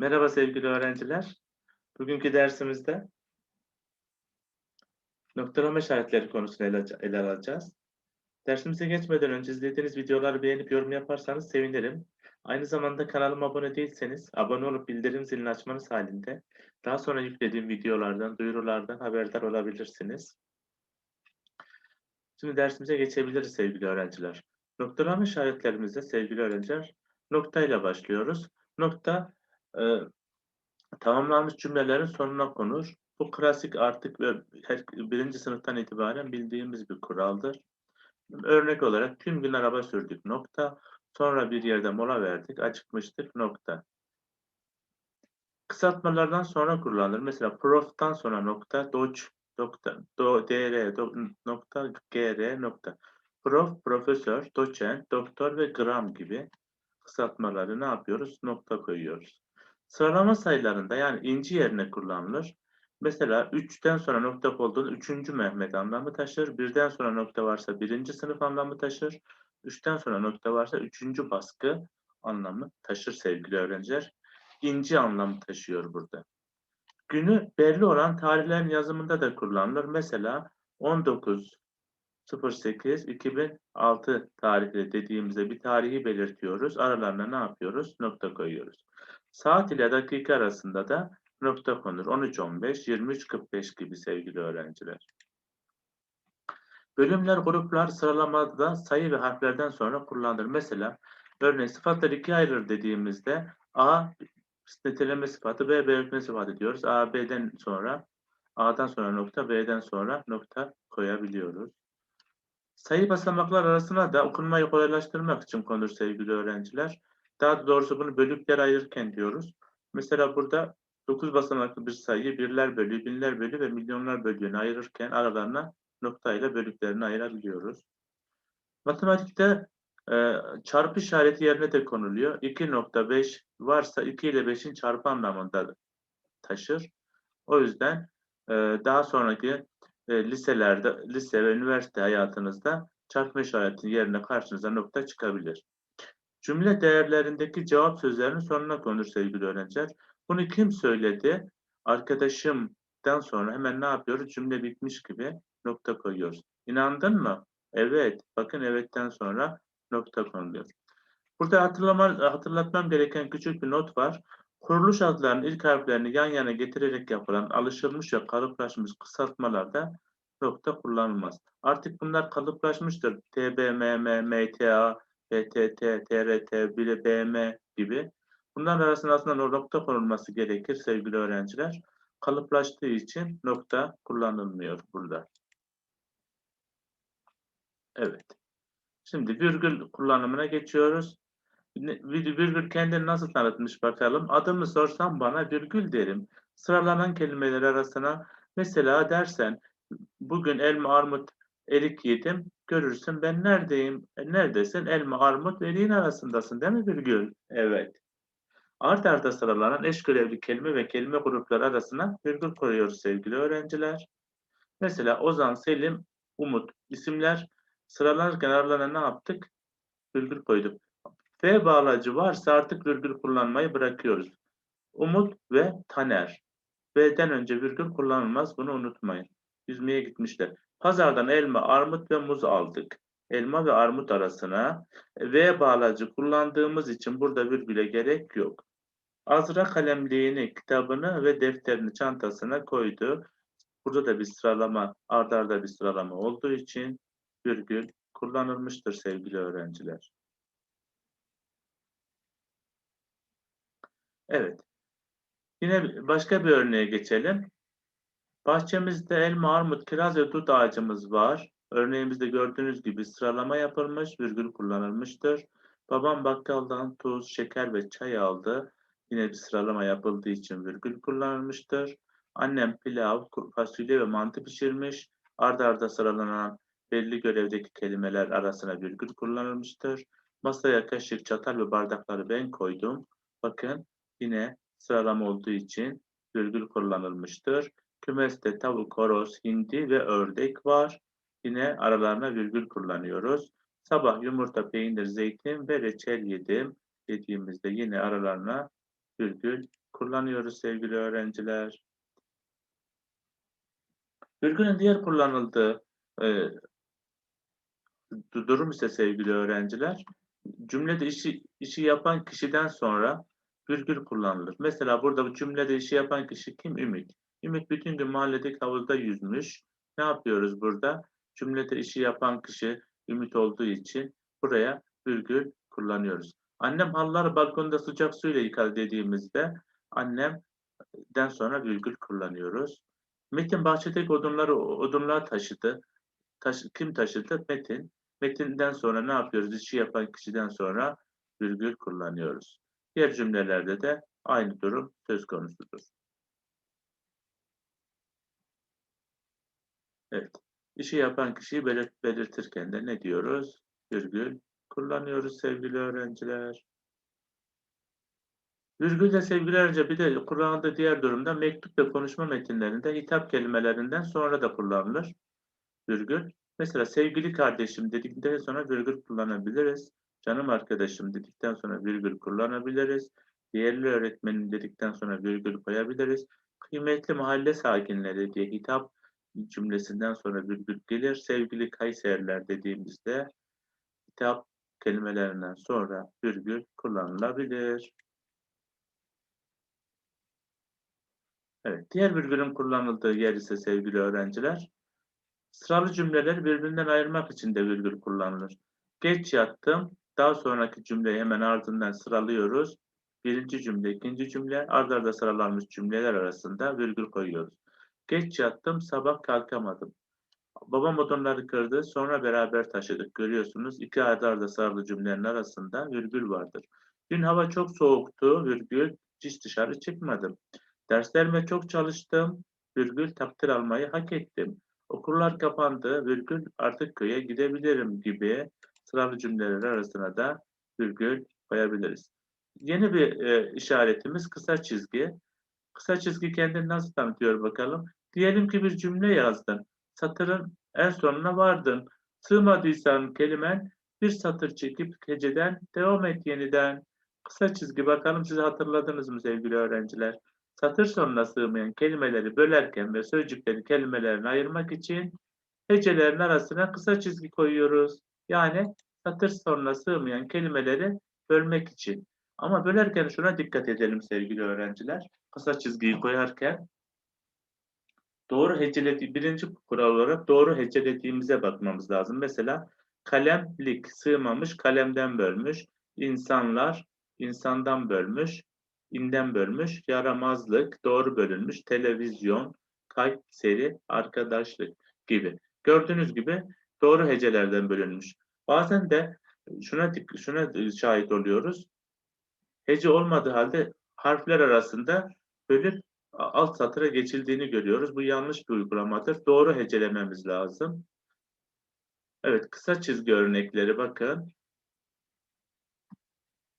Merhaba sevgili öğrenciler. Bugünkü dersimizde noktalama işaretleri konusunu ele, alacağız. Dersimize geçmeden önce izlediğiniz videoları beğenip yorum yaparsanız sevinirim. Aynı zamanda kanalıma abone değilseniz abone olup bildirim zilini açmanız halinde daha sonra yüklediğim videolardan, duyurulardan haberdar olabilirsiniz. Şimdi dersimize geçebiliriz sevgili öğrenciler. Noktalama işaretlerimizde sevgili öğrenciler noktayla başlıyoruz. Nokta e, tamamlanmış cümlelerin sonuna konur. Bu klasik artık ve her, birinci sınıftan itibaren bildiğimiz bir kuraldır. Örnek olarak tüm gün araba sürdük nokta. Sonra bir yerde mola verdik, acıkmıştık nokta. Kısaltmalardan sonra kullanılır. Mesela prof'tan sonra nokta, doc, nokta, do, dr, do, nokta, gr, nokta. Prof, profesör, doçent, doktor ve gram gibi kısaltmaları ne yapıyoruz? Nokta koyuyoruz. Sıralama sayılarında yani inci yerine kullanılır. Mesela 3'ten sonra nokta olduğunda 3. Mehmet anlamı taşır. 1'den sonra nokta varsa 1. sınıf anlamı taşır. 3'ten sonra nokta varsa 3. baskı anlamı taşır sevgili öğrenciler. İnci anlamı taşıyor burada. Günü belli olan tarihlerin yazımında da kullanılır. Mesela 19 08 2006 tarihli dediğimizde bir tarihi belirtiyoruz. Aralarına ne yapıyoruz? Nokta koyuyoruz. Saat ile dakika arasında da nokta konur. 13.15, 23.45 gibi sevgili öğrenciler. Bölümler, gruplar sıralamada sayı ve harflerden sonra kullanılır. Mesela örneğin sıfatlar ikiye ayrılır dediğimizde A niteleme sıfatı, B belirtme sıfatı diyoruz. A, B'den sonra A'dan sonra nokta, B'den sonra nokta koyabiliyoruz. Sayı basamaklar arasına da okunmayı kolaylaştırmak için konur sevgili öğrenciler. Daha doğrusu bunu bölükler ayırırken diyoruz. Mesela burada 9 basamaklı bir sayıyı birler bölüğü, binler bölüğü ve milyonlar bölüğüne ayırırken aralarına noktayla bölüklerini ayırabiliyoruz. Matematikte e, çarpı işareti yerine de konuluyor. 2.5 varsa 2 ile 5'in çarpı anlamında taşır. O yüzden e, daha sonraki e, liselerde, lise ve üniversite hayatınızda çarpma işareti yerine karşınıza nokta çıkabilir. Cümle değerlerindeki cevap sözlerinin sonuna konur sevgili öğrenciler. Bunu kim söyledi? Arkadaşımdan sonra hemen ne yapıyoruz? Cümle bitmiş gibi nokta koyuyoruz. İnandın mı? Evet. Bakın evetten sonra nokta konuluyor. Burada hatırlama, hatırlatmam gereken küçük bir not var. Kuruluş adlarının ilk harflerini yan yana getirerek yapılan alışılmış ve kalıplaşmış kısaltmalarda nokta kullanılmaz. Artık bunlar kalıplaşmıştır. TB, MM, MTA, PTT, TRT, BM gibi. Bunların arasında aslında nokta konulması gerekir sevgili öğrenciler. Kalıplaştığı için nokta kullanılmıyor burada. Evet. Şimdi virgül kullanımına geçiyoruz. Virgül kendini nasıl tanıtmış bakalım. Adımı sorsam bana virgül derim. Sıralanan kelimeler arasına mesela dersen bugün elma, armut, erik yedim. Görürsün ben neredeyim? E, neredesin? Elma, armut ve eriğin arasındasın değil mi virgül? Evet. Art arda sıralanan eş görevli kelime ve kelime grupları arasına virgül koyuyoruz sevgili öğrenciler. Mesela Ozan, Selim, Umut isimler sıralanırken aralarına ne yaptık? Virgül koyduk. F bağlacı varsa artık virgül kullanmayı bırakıyoruz. Umut ve Taner. V'den önce virgül kullanılmaz. Bunu unutmayın. Yüzmeye gitmişler. Pazardan elma, armut ve muz aldık. Elma ve armut arasına V bağlacı kullandığımız için burada virgüle gerek yok. Azra kalemliğini, kitabını ve defterini çantasına koydu. Burada da bir sıralama, ardarda bir sıralama olduğu için virgül kullanılmıştır sevgili öğrenciler. Evet. Yine başka bir örneğe geçelim. Bahçemizde elma, armut, kiraz ve dut ağacımız var. Örneğimizde gördüğünüz gibi sıralama yapılmış, virgül kullanılmıştır. Babam bakkaldan tuz, şeker ve çay aldı. Yine bir sıralama yapıldığı için virgül kullanılmıştır. Annem pilav, fasulye ve mantı pişirmiş. Arda arda sıralanan belli görevdeki kelimeler arasına virgül kullanılmıştır. Masaya kaşık, çatal ve bardakları ben koydum. Bakın yine sıralama olduğu için virgül kullanılmıştır. Kümeste tavuk, horoz, hindi ve ördek var. Yine aralarına virgül kullanıyoruz. Sabah yumurta, peynir, zeytin ve reçel yedim dediğimizde yine aralarına virgül kullanıyoruz sevgili öğrenciler. Virgülün diğer kullanıldığı e, du- durum ise sevgili öğrenciler, cümlede işi, işi yapan kişiden sonra virgül kullanılır. Mesela burada bu cümlede işi yapan kişi kim? Ümit. Ümit bütün gün mahalledeki havuzda yüzmüş. Ne yapıyoruz burada? Cümlede işi yapan kişi Ümit olduğu için buraya virgül kullanıyoruz. Annem halıları balkonda sıcak suyla yıkadı dediğimizde annemden sonra virgül kullanıyoruz. Metin bahçedeki odunları odunlar taşıdı. Taş, kim taşıdı? Metin. Metinden sonra ne yapıyoruz? İşi yapan kişiden sonra virgül kullanıyoruz. Diğer cümlelerde de aynı durum söz konusudur. Evet. İşi yapan kişiyi belirt, belirtirken de ne diyoruz? Virgül kullanıyoruz sevgili öğrenciler. Virgül de sevgili öğrenci bir de kullanıldığı diğer durumda mektup ve konuşma metinlerinde hitap kelimelerinden sonra da kullanılır. Virgül. Mesela sevgili kardeşim dedikten sonra virgül kullanabiliriz. Canım arkadaşım dedikten sonra virgül kullanabiliriz. Değerli öğretmenim dedikten sonra virgül koyabiliriz. Kıymetli mahalle sakinleri diye hitap cümlesinden sonra virgül gelir. Sevgili Kayseriler dediğimizde hitap kelimelerinden sonra virgül kullanılabilir. Evet, diğer virgülün kullanıldığı yer ise sevgili öğrenciler, sıralı cümleleri birbirinden ayırmak için de virgül kullanılır. Geç yattım, daha sonraki cümleyi hemen ardından sıralıyoruz. Birinci cümle, ikinci cümle, ard arda sıralanmış cümleler arasında virgül koyuyoruz. Geç yattım, sabah kalkamadım. Babam odunları kırdı, sonra beraber taşıdık. Görüyorsunuz iki ard arda sıralı cümlelerin arasında virgül vardır. Dün hava çok soğuktu, virgül, hiç dışarı çıkmadım. Derslerime çok çalıştım, virgül, takdir almayı hak ettim. Okullar kapandı, virgül, artık köye gidebilirim gibi sıralı cümleler arasına da virgül koyabiliriz. Yeni bir e, işaretimiz kısa çizgi. Kısa çizgi kendini nasıl tanıtıyor bakalım. Diyelim ki bir cümle yazdın. Satırın en sonuna vardın. Sığmadıysan kelimen bir satır çekip heceden devam et yeniden. Kısa çizgi bakalım siz hatırladınız mı sevgili öğrenciler? Satır sonuna sığmayan kelimeleri bölerken ve sözcükleri kelimelerine ayırmak için hecelerin arasına kısa çizgi koyuyoruz. Yani satır sonuna sığmayan kelimeleri bölmek için. Ama bölerken şuna dikkat edelim sevgili öğrenciler. Kısa çizgiyi koyarken doğru hecelediği birinci kural olarak doğru hecelediğimize bakmamız lazım. Mesela kalemlik sığmamış, kalemden bölmüş. İnsanlar insandan bölmüş, inden bölmüş. Yaramazlık doğru bölünmüş. Televizyon, kayıt seri, arkadaşlık gibi. Gördüğünüz gibi doğru hecelerden bölünmüş. Bazen de şuna şuna şahit oluyoruz. Hece olmadığı halde harfler arasında bölüp alt satıra geçildiğini görüyoruz. Bu yanlış bir uygulamadır. Doğru hecelememiz lazım. Evet, kısa çizgi örnekleri bakın.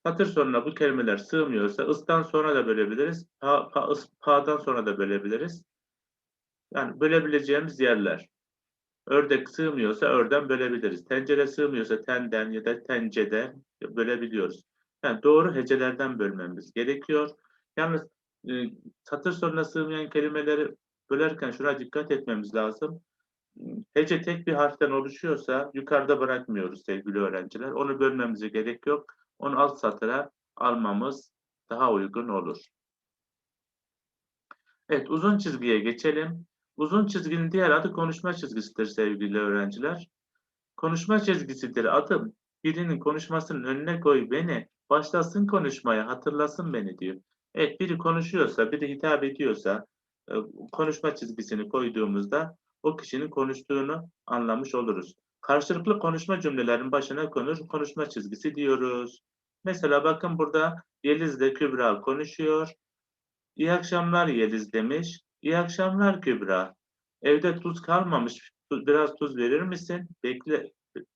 Satır sonuna bu kelimeler sığmıyorsa ıs'tan sonra da bölebiliriz. Pa, pa, ıs, pa'dan sonra da bölebiliriz. Yani bölebileceğimiz yerler. Ördek sığmıyorsa örden bölebiliriz. Tencere sığmıyorsa tenden ya da tenceden bölebiliyoruz. Yani doğru hecelerden bölmemiz gerekiyor. Yalnız e, satır sonuna sığmayan kelimeleri bölerken şuna dikkat etmemiz lazım. Hece tek bir harften oluşuyorsa yukarıda bırakmıyoruz sevgili öğrenciler. Onu bölmemize gerek yok. Onu alt satıra almamız daha uygun olur. Evet uzun çizgiye geçelim. Uzun çizginin diğer adı konuşma çizgisidir sevgili öğrenciler. Konuşma çizgisidir adım. Birinin konuşmasının önüne koy beni, başlasın konuşmaya, hatırlasın beni diyor. Evet biri konuşuyorsa, biri hitap ediyorsa e, konuşma çizgisini koyduğumuzda o kişinin konuştuğunu anlamış oluruz. Karşılıklı konuşma cümlelerin başına konur, konuşma çizgisi diyoruz. Mesela bakın burada Yeliz ile Kübra konuşuyor. İyi akşamlar Yeliz demiş. İyi akşamlar Kübra. Evde tuz kalmamış. Biraz tuz verir misin? Bekle,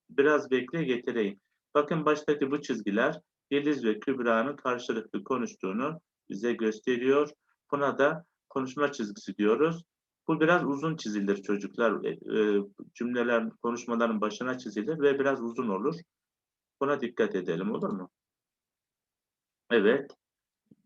biraz bekle getireyim. Bakın baştaki bu çizgiler Yeliz ve Kübra'nın karşılıklı konuştuğunu bize gösteriyor. Buna da konuşma çizgisi diyoruz. Bu biraz uzun çizilir çocuklar. E, cümleler, konuşmaların başına çizilir ve biraz uzun olur. Buna dikkat edelim olur mu? Evet.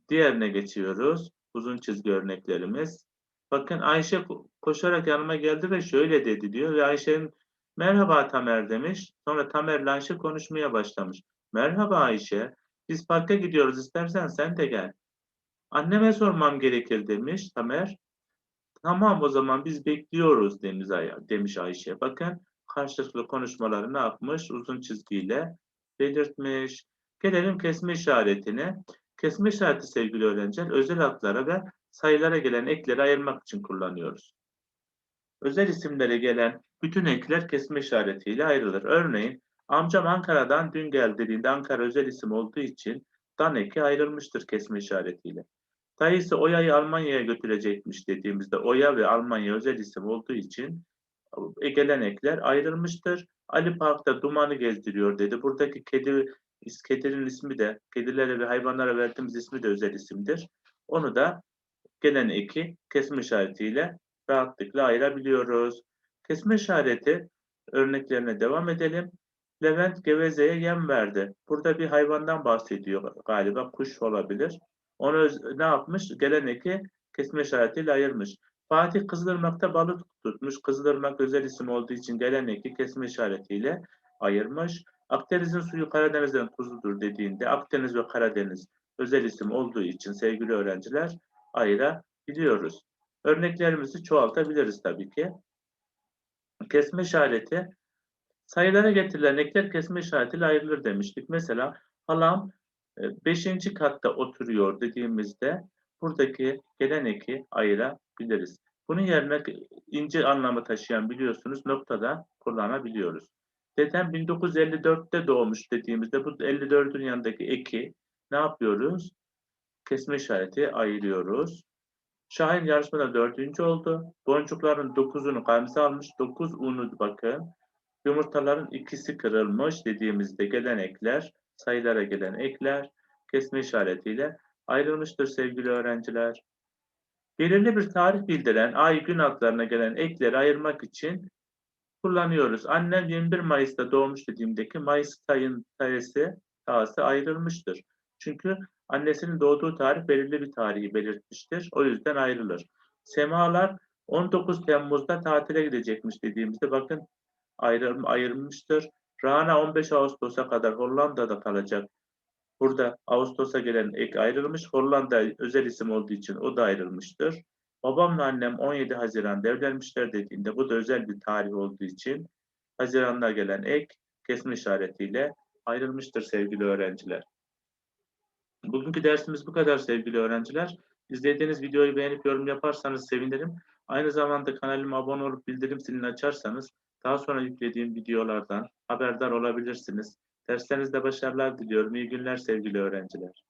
Diğerine geçiyoruz. Uzun çizgi örneklerimiz. Bakın Ayşe ko- koşarak yanıma geldi ve şöyle dedi diyor ve Ayşe'nin merhaba Tamer demiş. Sonra Tamer'le Ayşe konuşmaya başlamış. Merhaba Ayşe, biz parka gidiyoruz istersen sen de gel. Anneme sormam gerekir demiş Tamer. Tamam o zaman biz bekliyoruz demiş, demiş Ayşe. Bakın karşılıklı konuşmaları ne yapmış? Uzun çizgiyle belirtmiş. Gelelim kesme işaretine. Kesme işareti sevgili öğrenciler özel adlara ve sayılara gelen ekleri ayırmak için kullanıyoruz. Özel isimlere gelen bütün ekler kesme işaretiyle ayrılır. Örneğin amcam Ankara'dan dün geldi dediğinde Ankara özel isim olduğu için dan eki ayrılmıştır kesme işaretiyle. Dayısı Oya'yı Almanya'ya götürecekmiş dediğimizde Oya ve Almanya özel isim olduğu için e, gelen ekler ayrılmıştır. Ali Park'ta dumanı gezdiriyor dedi. Buradaki kedi kedinin ismi de kedilere ve hayvanlara verdiğimiz ismi de özel isimdir. Onu da gelen eki kesme işaretiyle rahatlıkla ayırabiliyoruz. Kesme işareti örneklerine devam edelim. Levent Geveze'ye yem verdi. Burada bir hayvandan bahsediyor galiba. Kuş olabilir. Onu ne yapmış? Gelen eki kesme işaretiyle ayırmış. Fatih Kızılırmak'ta balık tutmuş. Kızılırmak özel isim olduğu için gelen eki kesme işaretiyle ayırmış. Akdeniz'in suyu Karadeniz'den tuzludur dediğinde Akdeniz ve Karadeniz özel isim olduğu için sevgili öğrenciler ayırabiliyoruz. Örneklerimizi çoğaltabiliriz tabii ki. Kesme işareti sayılara getirilen ekler kesme işaretiyle ayrılır demiştik. Mesela halam 5. katta oturuyor dediğimizde buradaki gelen eki ayırabiliriz. Bunun yerine ince anlamı taşıyan biliyorsunuz noktada kullanabiliyoruz. Dedem 1954'te doğmuş dediğimizde bu 54'ün yanındaki eki ne yapıyoruz? Kesme işareti ayırıyoruz. Şahin yarışmada dördüncü oldu. Boncukların dokuzunu Gamze almış. Dokuz unu bakın. Yumurtaların ikisi kırılmış dediğimizde gelen ekler, sayılara gelen ekler kesme işaretiyle ayrılmıştır sevgili öğrenciler. Belirli bir tarih bildiren ay gün adlarına gelen ekleri ayırmak için kullanıyoruz. Annem 21 Mayıs'ta doğmuş dediğimdeki Mayıs ayın tarihsi, tarihi ayrılmıştır. Çünkü annesinin doğduğu tarih belirli bir tarihi belirtmiştir. O yüzden ayrılır. Semalar 19 Temmuz'da tatile gidecekmiş dediğimizde bakın ayrım, ayrılmıştır. Rana 15 Ağustos'a kadar Hollanda'da kalacak. Burada Ağustos'a gelen ek ayrılmış. Hollanda özel isim olduğu için o da ayrılmıştır. Babamla annem 17 Haziran'da evlenmişler dediğinde bu da özel bir tarih olduğu için Haziran'da gelen ek kesme işaretiyle ayrılmıştır sevgili öğrenciler. Bugünkü dersimiz bu kadar sevgili öğrenciler. İzlediğiniz videoyu beğenip yorum yaparsanız sevinirim. Aynı zamanda kanalıma abone olup bildirim zilini açarsanız daha sonra yüklediğim videolardan haberdar olabilirsiniz. Derslerinizde başarılar diliyorum. İyi günler sevgili öğrenciler.